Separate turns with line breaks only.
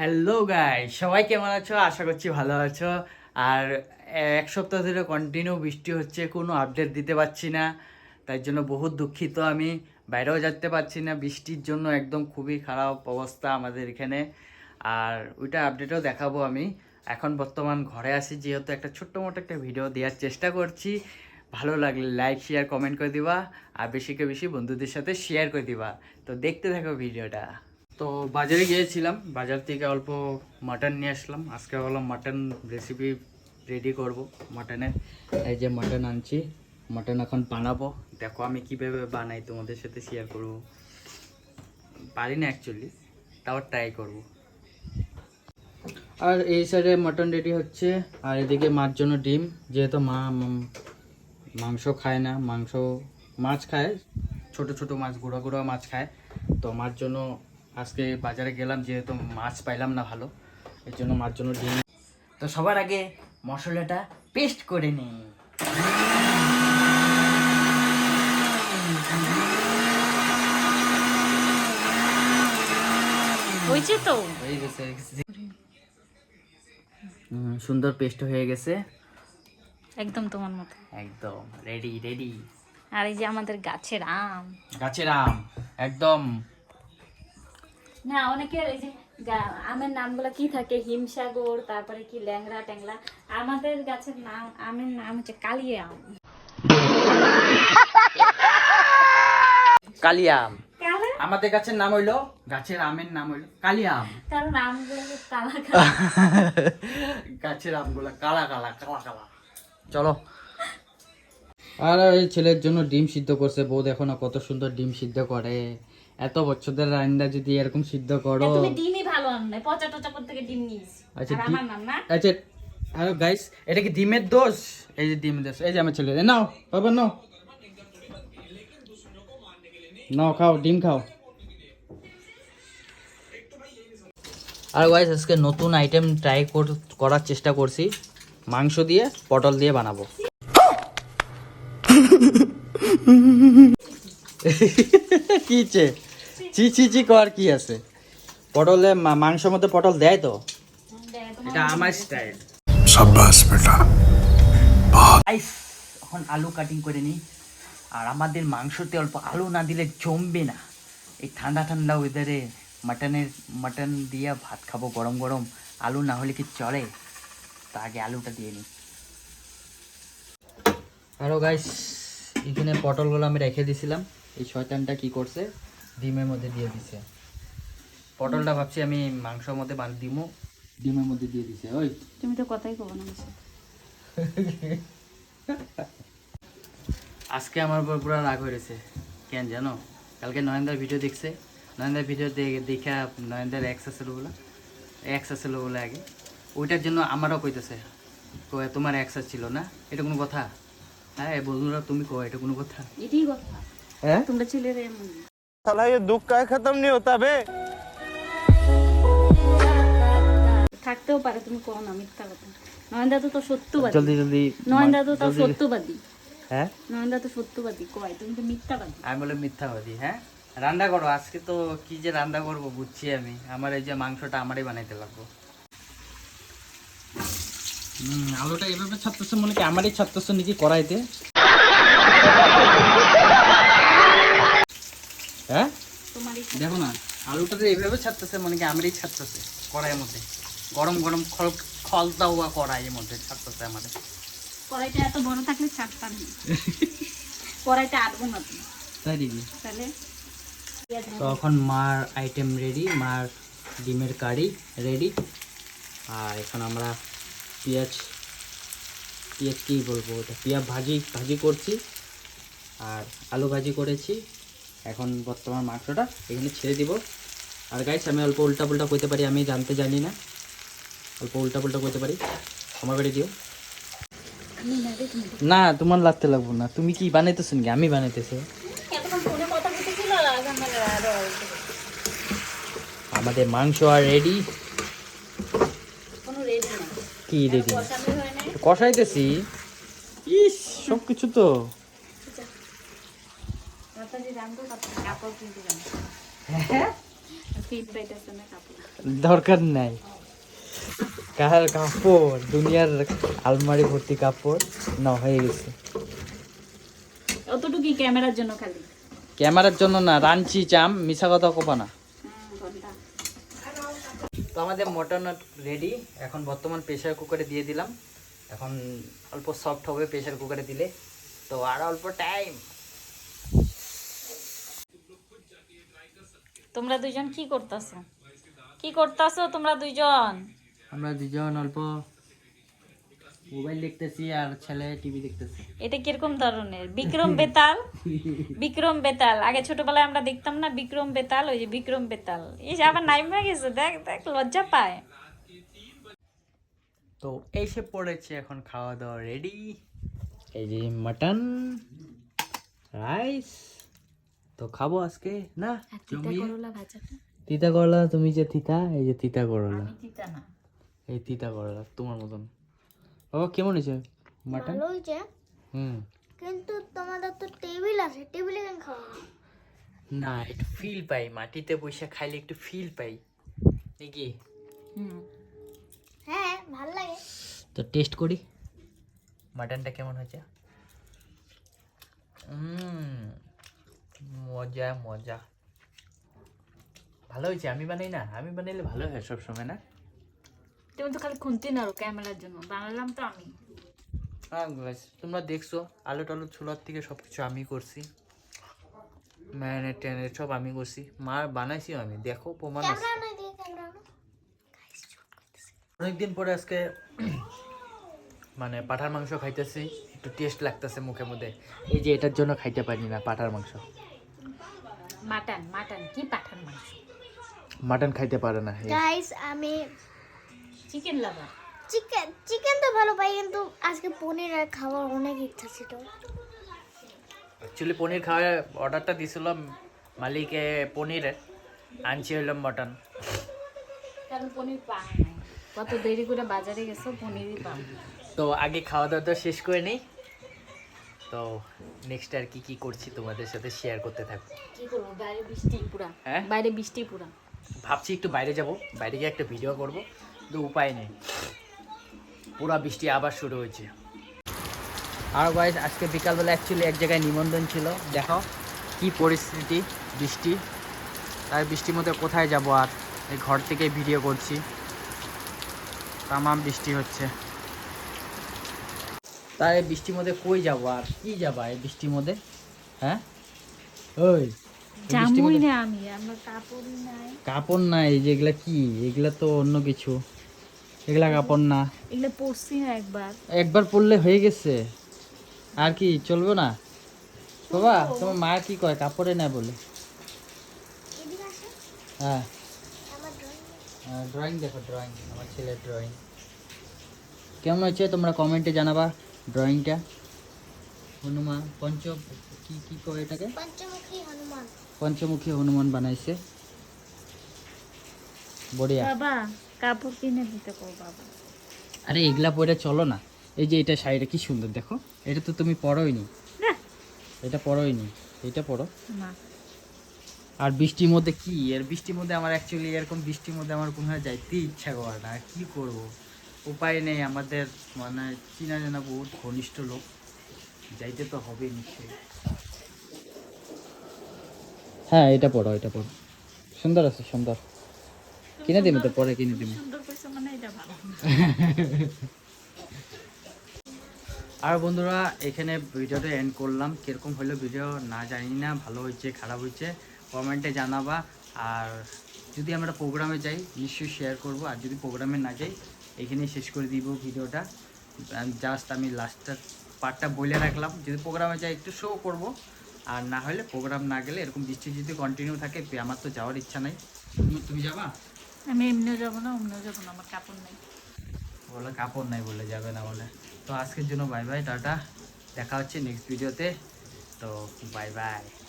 Hello guy সবাই কেমন আছো? আশা করছি ভালো আছো। আর এক সপ্তাহ ধরে কন্টিনিউ বৃষ্টি হচ্ছে, কোনো আপডেট দিতে পারছি না। তাই জন্য বহুত দুঃখিত আমি। বাইরেও যেতে পারছি না। বৃষ্টির জন্য একদম খুবই খারাপ অবস্থা আমাদের এখানে। আর ওইটা আপডেটও দেখাবো আমি। এখন বর্তমান ঘরে আছি, যেহেতু একটা ছোট্ট মোটো একটা ভিডিও দেওয়ার চেষ্টা করছি। ভালো লাগলে লাইক শেয়ার কমেন্ট করে দিবা। আর বেশিকে বেশি বন্ধুদের সাথে শেয়ার করে দিবা। তো দেখতে থাকো ভিডিওটা তো বাজারে গিয়েছিলাম। বাজার থেকে অল্প মাটন নিয়ে আসলাম। আজকে হলো মাটন রেসিপি রেডি করব। মাটনের এই যে মাটন আনছি। মাটন এখন বানাবো। দেখো আমি কীভাবে বানাই তোমাদের সাথে শেয়ার করব। পারি না অ্যাকচুয়ালি তাও ট্রাই করব। আর এই সাইডে মাটন রেডি হচ্ছে। আর এদিকে মার জন্য ডিম। যেহেতু মা মাংস খায় না, মাংস মাছ খায়। ছোট ছোট মাছ, গুঁড়ো গুঁড়ো মাছ খায়। তো মার জন্য আজকে বাজারে গেলাম যেহেতু মাছ পাইলাম না ভালো এর জন্য মার জন্য ডিম। তো সবার আগে মশলাটা পেস্ট করে নিই।
হয়েছে তো?
হয়ে গেছে। সুন্দর পেস্ট হয়ে গেছে।
একদম তোমার মতো।
একদম রেডি রেডি
আর এই যে আমাদের গাছের আম।
গাছের আম একদম।
না অনেকের এই যে আমের নামগুলো কি থাকে? হিমসাগর তারপরে কি ল্যাংড়া ট্যাংরা আমাদের গাছের নাম আমের নাম হচ্ছে কালিয়া আম।
কালিয়াম
কালা?
আমাদের গাছের নাম হইল গাছের আমের নাম হইল কালিয়াম
কারণ আমগুলো কালা কালা।
গাছের আমগুলো কালা কালা কালা কালা। চলো। আর এই ছেলের জন্য ডিম সিদ্ধ করছে বউ দেখো না কত সুন্দর ডিম সিদ্ধ করে। এত বছরদের রান্না যদি এরকম সিদ্ধ করো।
তুমি ডিমই ভালো আন নাই পচা টচা করতে গিয়ে ডিম নিস
আচ্ছা,
আর আমার নাম না?
আচ্ছা হ্যালো গাইস এটা কি ডিমের দোষ? এই যে ডিমের দোষ এই যে আমার ছেলে নাও বাবা নাও। নাও খাও ডিম খাও। আর গাইস আজকে নতুন আইটেম ট্রাই করার চেষ্টা করছি। মাংস দিয়ে পটল দিয়ে বানাবো। কি চি চি চি কর কি আছে? পটলে মাংসের মধ্যে পটল দেয় তো? এটা আমার স্টাইল
সাব্বাস বেটা।
আইস এখন আলু কাটিং করে নি আর আমাদের মাংসতে অল্প আলু না দিলে জমবে না। এই ঠান্ডা ঠান্ডা ওয়েদারে মাটনের মাটন দিয়ে ভাত খাব গরম গরম। আলু না হলে কি চলে? তা আগে আলুটা দিয়ে নিই। আরও গাইস এখানে পটলগুলো আমি রেখে দিছিলাম। এই শয়তানটা কি করছে? ডিমের মধ্যে দিয়ে দিছে। পটলটা ভাবছি আমি মাংসের মধ্যে বান দিমো। ডিমের মধ্যে দিয়ে দিছে ওই।
তুমি তো কথাই কব না
আজকে আমার উপর পুরো রাগ হয়েছে কেন জানো? কালকে নয়নদার ভিডিও দেখছে। নয়নদার ভিডিও দেখা নয়নদার এক্স আসছিল বলে। এক্স আসছিল বলে আগে। ওইটার জন্য আমারও কইতেছে কয় তোমার এক্স ছিল না? এটা কোনো কথা? হ্যাঁ বন্ধুরা তুমি কো এটা কোনো কথা?
এটাই কথা।
হ্যাঁ?
তোমরা ছেলেরা এমন।
साला ये दुख का खत्म नहीं होता बे
থাকতেও পারে তুমি কো না মিথ্যা কথা নয়নদা তো তো সত্যবাদী
জলদি জলদি
নয়নদা তো তাও
জলদি-
সত্যবাদী
হ্যাঁ
নয়নদা তো সত্যবাদী কয় তুমি তো মিথ্যাবাদী
আমি বলে মিথ্যাবাদী হ্যাঁ রান্না করো আজকে তো কি যে রান্না করবো বুঝছি আমি আমার এই যে মাংসটা আমারই বানাইতে লাগবো হুম, আলুটা এভাবে ছাড়তেছে মনে কি আমারই ছাড়তেছে নাকি কড়াইতে হ্যাঁ? দেখো না আলুটা তো এইভাবে ছাড়তেছে মনে কি আমারই ছাড়তেছে কড়াইয়ের মধ্যে। গরম গরম খল খলতা হওয়া কড়াইয়ের মধ্যে ছাড়তেছে আমাদের।
কড়াইটা এত বড় থাকলে ছাড়তাম কড়াইটা আটবো না
তাই দিদি
তাহলে
তো এখন মার আইটেম রেডি মার ডিমের কারি রেডি আর এখন আমরা পেঁয়াজ পেঁয়াজ কী বলব ওটা? পেঁয়াজ ভাজি ভাজি করছি। আর আলু ভাজি করেছি। এখন বর্তমান মাংসটা এখানে ছেড়ে দিব। আর গাইস আমি অল্প উল্টা পুল্টা করতে পারি আমি জানতে জানি না। অল্প উল্টা পুল্টা করতে পারি। ক্ষমা করে দিও।
না
তোমার লাগতে লাগবো না। তুমি কি বানাইতেছো নাকি আমি বানাইতেছি। আমাদের মাংস আর রেডি কি রেডি কষাইতেছি? ইস সব কিছু তো
মাতাজি জানতো তারপর কাপড় কিনতে জানতো
হ্যাঁ
ফিট পাইতেছে না কাপড়
দরকার নাই। কার কাপড়? দুনিয়ার আলমারি ভর্তি কাপড়? না হয়ে গেছে।
অতটুকুই ক্যামেরার জন্য খালি।
ক্যামেরার জন্য না রাঞ্চি চাম মিশা কথা কোপা না। তো আমাদের মটন রেডি এখন বর্তমান প্রেশার কুকারে দিয়ে দিলাম। এখন অল্প সফট হবে প্রেশার কুকারে দিলে। তো আর অল্প টাইম
তোমরা দুইজন কি করতেছো? কি করতেছো তোমরা দুইজন?
আমরা দুজন অল্প মোবাইল দেখতেছি আর ছেলে টিভি দেখতেছি।
এটা কীরকম ধরনের? বিক্রম বেতাল? বিক্রম বেতাল। আগে ছোটবেলায় আমরা দেখতাম না বিক্রম বেতাল ওই যে বিক্রম বেতাল। এই যে আবার নাইমা গেছে দেখ দেখ লজ্জা পায়।
তো এসে পড়েছে এখন খাওয়া দাওয়া রেডি। এই যে মাটন রাইস। তো খাব আজকে না? তিতা করলা তুমি যে তিতা এই যে তিতা করলা। এই তিতা করলা তোমার মতন। বাবা কেমন হয়েছে মাটন? হুম।
কিন্তু তোমাদের তো টেবিল আছে টেবিলে কেন খাওয়া
না একটু ফিল পাই মাটিতে বসে খাইলে একটু ফিল পাই। নাকি?
হুম।
হ্যাঁ ভালো লাগে।
তো টেস্ট করি। মাটনটা কেমন হয়েছে? উম, মজা মজা। ভালো হয়েছে? আমি বানাই না? আমি বানাইলে ভালো হয় সব সময় না?
তুমি তো খালি খুনতি না ক্যামেরার জন্য। বানালাম তো আমি।
হ্যাঁ তোমরা দেখছ আলু টালু ছোলার থেকে সব কিছু আমি করছি। ম্যারিনেট ট্যানেট সব আমি করছি। মা বানাইছি আমি। দেখো প্রমাণ আছে। অনেকদিন পরে আজকে মানে পাঠার মাংস খাইতেছি। একটু টেস্ট লাগতেছে মুখের মধ্যে। এই যে এটার জন্য খাইতে পারি না পাঠার মাংস।
মাটন মাটন কি পাঠান মাংস?
মাটন খাইতে পারে না
গাইস আমি
চিকেন লাভার
চিকেন চিকেন তো ভালো পাই কিন্তু আজকে পনির আর খাওয়ার অনেক ইচ্ছা ছিল।
অ্যাকচুয়ালি পনির খাওয়ার অর্ডারটা দিয়েছিলাম মালিকে পনিরের আনছি হইলাম মটন
কারণ পনির পাওয়া নাই? কত দেরি করে বাজারে গেছো পনিরই পাবো
তো আগে খাওয়া দাওয়া তো শেষ করে নেই। তো নেক্সট আর কি কি করছি তোমাদের সাথে শেয়ার করতে থাকব।
কি করব? বাইরে বৃষ্টি পুরা।
হ্যাঁ?
বাইরে বৃষ্টি পুরা।
ভাবছি একটু বাইরে যাব। বাইরে গিয়ে একটা ভিডিও করব। কিন্তু উপায় নেই। পুরা বৃষ্টি আবার শুরু হয়েছে। আর গাইজ আজকে বিকালবেলা অ্যাকচুয়ালি এক জায়গায় নিমন্ত্রণ ছিল। দেখো কি পরিস্থিতি বৃষ্টি। তার বৃষ্টির মধ্যে কোথায় যাব আর? এই ঘর থেকে ভিডিও করছি। তামাম বৃষ্টি হচ্ছে। তার এই বৃষ্টির মধ্যে কই যাব আর কি যাবা এই বৃষ্টির মধ্যে? হ্যাঁ? ওই
জামুই না আমি আমার কাপড়ই নাই।
কাপড় নাই যেগুলা কি? এগুলা তো অন্য কিছু। এগুলা কাপড় না।
এগুলো পরছি না একবার।
একবার পরলে হয়ে গেছে। আর কি চলবে না? বাবা তোমার মা কি কয়? কাপড়ে না বলে। হ্যাঁ।
ড্রয়িং
ড্রয়িং দেখো ড্রয়িং আমার ছেলের ড্রয়িং কেমন হচ্ছে তোমরা কমেন্টে জানাবা। ড্রয়িংটা? হনুমান পঞ্চ কি কি কয় এটাকে?
পঞ্চমুখী হনুমান।
পঞ্চমুখী হনুমান বানাইছে। বড়িয়া।
বাবা কাপড় কিনে দিতে কো বাবা।
আরে এগুলা পরে চলো না। এই যে এটা শাড়িটা কি সুন্দর দেখো। এটা তো তুমি পরোই নি।
না।
এটা পরোই নি। এটা পরো।
না।
আর বৃষ্টির মধ্যে কি? এর বৃষ্টির মধ্যে আমার অ্যাকচুয়ালি এরকম বৃষ্টির মধ্যে আমার কোথাও যাইতে ইচ্ছা করে না। আর কি করব? উপায় নেই আমাদের মানে চিনা জানা বহুত ঘনিষ্ঠ লোক যাইতে তো হবে নিশ্চয়ই। হ্যাঁ এটা পড়ো এটা পড়ো। সুন্দর আছে সুন্দর। কিনে দিবি তো পরে কিনে দিবি
সুন্দর কইছো মানে এটা ভালো।
আর বন্ধুরা এখানে ভিডিওটা এন্ড করলাম। কীরকম হলো ভিডিও না জানি না ভালো হয়েছে খারাপ হয়েছে কমেন্টে জানাবা। আর যদি আমরা প্রোগ্রামে যাই নিশ্চয়ই শেয়ার করব। আর যদি প্রোগ্রামে না যাই এখানে শেষ করে দিব ভিডিওটা। জাস্ট আমি লাস্টটা পার্টটা বলে রাখলাম। যদি প্রোগ্রামে যাই একটু শো করব। আর না হলে প্রোগ্রাম না গেলে এরকম বৃষ্টি যদি কন্টিনিউ থাকে আমার তো যাওয়ার ইচ্ছা নাই। তুমি- তুমি যাবা?
আমি এমনিও যাব না অমনিও যাব না আমার কাপড় নেই।
বলে কাপড় নাই বলে যাবে না বলে। তো আজকের জন্য বাই বাই টাটা। দেখা হচ্ছে নেক্সট ভিডিওতে তো। Bye bye